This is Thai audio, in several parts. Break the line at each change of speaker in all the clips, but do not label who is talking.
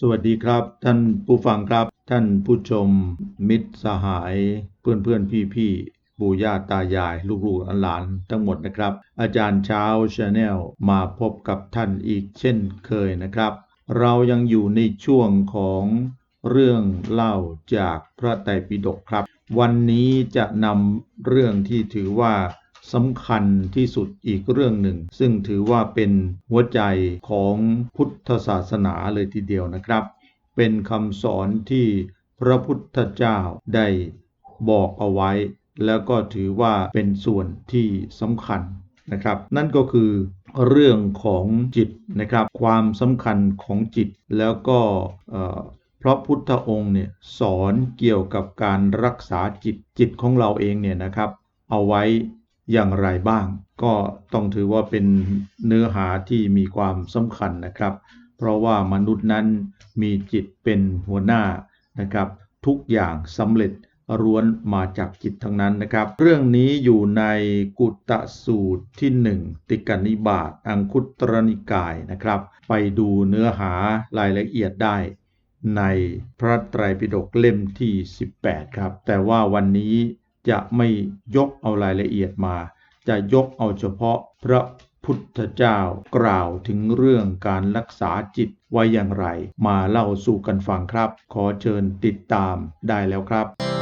สวัสดีครับ ท่านผู้ฟังครับ ท่านผู้ชมมิตรสหาย เพื่อนเพื่อนพี่พี่ปู่ย่าตายาย ลูกๆหลานทั้งหมดนะครับ อาจารย์เช้าชาแนลมาพบกับท่านอีกเช่นเคยนะครับ เรายังอยู่ในช่วงของเรื่องเล่าจากพระไตรปิฎกครับ วันนี้จะนำเรื่องที่ถือว่า สำคัญที่สุดอีกเรื่องหนึ่ง ซึ่งถือว่าเป็นหัวใจของพุทธศาสนาเลยทีเดียวนะครับ เป็นคำสอนที่พระพุทธเจ้าได้บอกเอาไว้ แล้วก็ถือว่าเป็นส่วนที่สำคัญนะครับ นั่นก็คือเรื่องของจิตนะครับ ความสำคัญของจิตแล้วก็พระพุทธองค์เนี่ยสอนเกี่ยวกับการรักษาจิตจิตของเราเองเนี่ยนะครับ เอาไว้ อย่างไรบ้าง ก็ต้องถือว่าเป็นเนื้อหาที่มีความสำคัญนะครับ เพราะว่ามนุษย์นั้นมีจิตเป็นหัวหน้านะครับ ทุกอย่างสำเร็จล้วนมาจากจิตทั้งนั้นนะครับ เรื่องนี้อยู่ในกุตตสูตรที่หนึ่งติกนิบาตอังคุตรนิกายนะครับ ไปดูเนื้อหารายละเอียดได้ ในพระไตรปิฎกเล่มที่ 18 ครับ แต่ว่าวันนี้ จะไม่ยกเอารายละเอียดมา จะยกเอาเฉพาะพระพุทธเจ้ากล่าวถึงเรื่องการรักษาจิตไว้อย่างไร มาเล่าสู่กันฟังครับ ขอเชิญติดตามได้แล้วครับ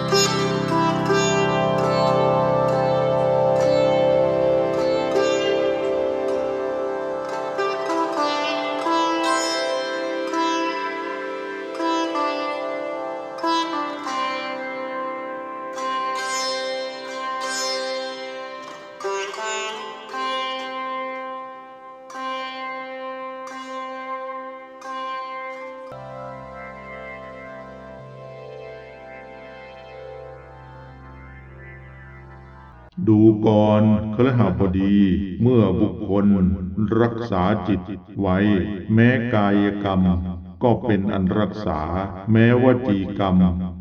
ดูก่อนครหบดี เมื่อบุคคลรักษาจิตไว้ แม้กายกรรม ก็เป็นอันรักษา แม้วจีกรรม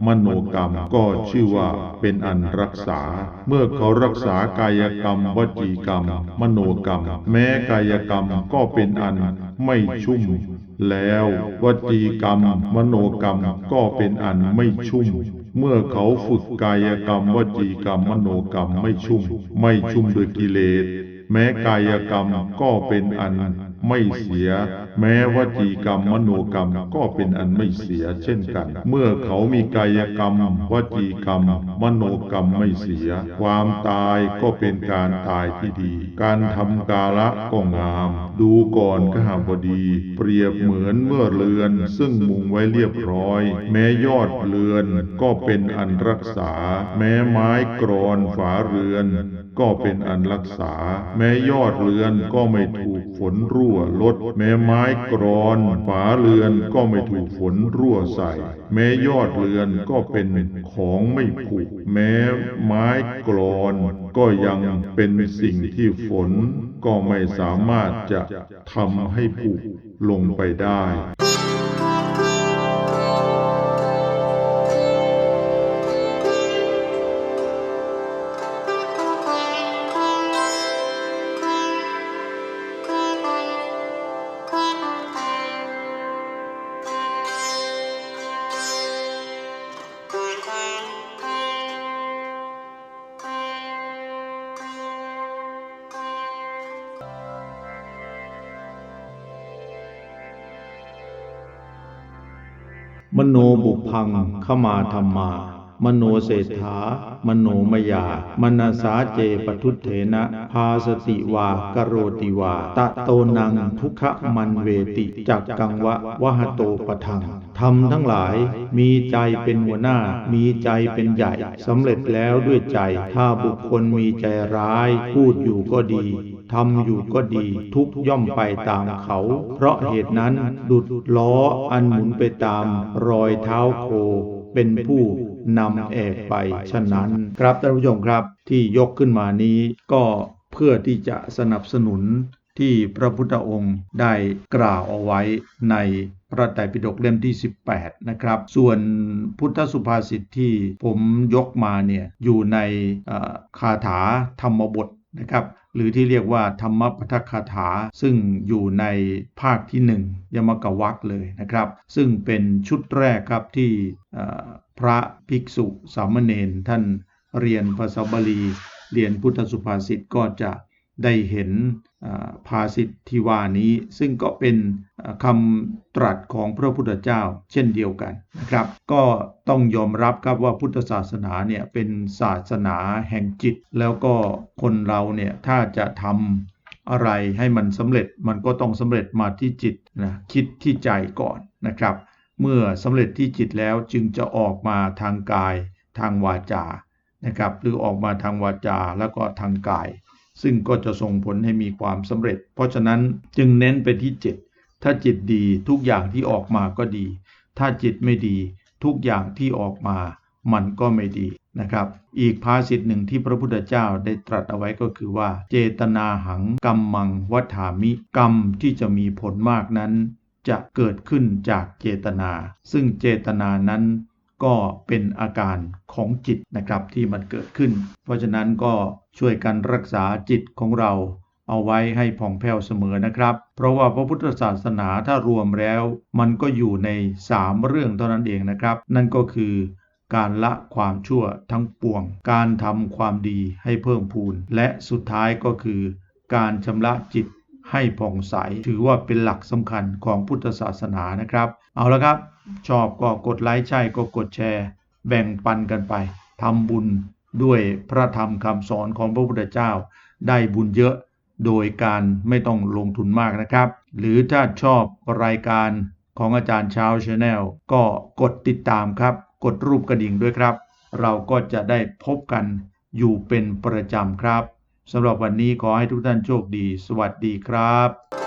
มโนกรรมก็ชื่อว่าเป็นอันรักษา เมื่อเขารักษากายกรรม วจีกรรม มโนกรรม แม้กายกรรมก็เป็นอันไม่ชุ่ม แล้ววจีกรรม มโนกรรมก็เป็นอันไม่ชุ่ม เมื่อเขาฝึกกายกรรมวจีกรรมมโนกรรมไม่ชุ่ม ไม่ชุ่มด้วยกิเลสแม้กายกรรมก็เป็นอัน ไม่เสีย แม้วจีกรรมมโนกรรมก็เป็นอันไม่เสียเช่นกัน เมื่อเขามีกายกรรม วจีกรรม มโนกรรมไม่เสีย ความตายก็เป็นการตายที่ดี การทำกาละก็งาม ดูก่อนขหาบดี เปรียบเหมือนเมื่อเรือน ซึ่งมุงไว้เรียบร้อย แม้ยอดเรือนก็เป็นอันรักษา แม้ไม้กรอนฝาเรือน ก็เป็นอันรักษา แม้ยอดเรือนก็ไม่ถูก ฝนรั่วลด แม้ไม้กรอน ฝาเรือนก็ไม่ถูกฝนรั่วใส่ แม้ยอดเรือนก็เป็นของไม่ผุแม้ไม้กรอนก็ยังเป็นสิ่งที่ฝนก็ไม่สามารถจะทำให้ผุลงไปได้
มโนบุพังขมาธรรมา มโนเศรษฐามโนมยามนาสาเจปทุเถนะพาสติวากโรติวา ตะโตนังทุกขมันเวติจักกังวะวหโตปทังทำทั้งหลายมีใจเป็นหัวหน้า มีใจเป็นใหญ่สำเร็จแล้วด้วยใจ ถ้าบุคคลมีใจร้าย พูดอยู่ก็ดี ทำอยู่ก็ดีทุกย่อมไปตามเขา เพราะเหตุนั้นดุดล้ออันหมุนไปตามรอยเท้าโค เป็นผู้นำแอกไปฉะนั้น ครับท่านผู้ชมครับที่ยกขึ้นมานี้ก็เพื่อที่จะสนับสนุนที่พระพุทธองค์ได้กล่าวเอาไว้ในพระไตรปิฎกเล่มที่ 18 นะครับ ส่วนพุทธสุภาษิตที่ผมยกมาเนี่ยอยู่ในคาถาธรรมบท นะครับหรือที่เรียกว่าธรรมปทคาถา ซึ่งอยู่ในภาคที่หนึ่งยมกวักเลยนะครับ ซึ่งเป็นชุดแรกครับที่พระภิกษุสามเณรท่านเรียนภาษาบาลี เรียนพุทธสุภาษิตก็จะ ได้เห็นภาษิตที่ว่านี้ ซึ่งก็เป็นคำตรัสของพระพุทธเจ้าเช่นเดียวกันนะครับ ก็ต้องยอมรับครับว่าพุทธศาสนาเนี่ยเป็นศาสนาแห่งจิต แล้วก็คนเราเนี่ยถ้าจะทำอะไรให้มันสำเร็จมันก็ต้องสำเร็จมาที่จิตนะคิดที่ใจก่อนนะครับ เมื่อสำเร็จที่จิตแล้วจึงจะออกมาทางกายทางวาจานะครับหรือออกมาทางวาจาแล้วก็ทางกาย ซึ่งก็จะส่งผลให้มีความสำเร็จ เพราะฉะนั้นจึงเน้นไปที่จิต ถ้าจิตดีทุกอย่างที่ออกมาก็ดี ถ้าจิตไม่ดีทุกอย่างที่ออกมามันก็ไม่ดีนะครับ อีกภาษิตหนึ่งที่พระพุทธเจ้าได้ตรัสเอาไว้ก็คือว่า เจตนาหังกรรมมังวัฏฐามิกรรมที่จะมีผลมากนั้น จะเกิดขึ้นจากเจตนา ซึ่งเจตนานั้นก็เป็นอาการของจิตนะครับที่มันเกิดขึ้น เพราะฉะนั้นก็ ช่วยกันรักษาจิตของเราเอาไว้ให้ผ่องแผ้วเสมอนะครับ เพราะว่าพระพุทธศาสนาถ้ารวมแล้ว มันก็อยู่ใน3เรื่องเท่านั้นเองนะครับ นั่นก็คือการละความชั่วทั้งปวง การทำความดีให้เพิ่มพูน และสุดท้ายก็คือ การชำระจิตให้ผ่องใส ถือว่าเป็นหลักสำคัญของพุทธศาสนานะครับ เอาละครับ ชอบก็กดไลค์ใช่ก็กดแชร์ แบ่งปันกันไปทำบุญ ด้วยพระธรรมคำสอนของพระพุทธเจ้า ได้บุญเยอะโดยการไม่ต้องลงทุนมากนะครับ หรือถ้าชอบรายการของอาจารย์เช้าชาแนลก็กดติดตามครับ กดรูปกระดิ่งด้วยครับ เราก็จะได้พบกันอยู่เป็นประจำครับสำหรับวันนี้ขอให้ทุกท่านโชคดี สวัสดีครับ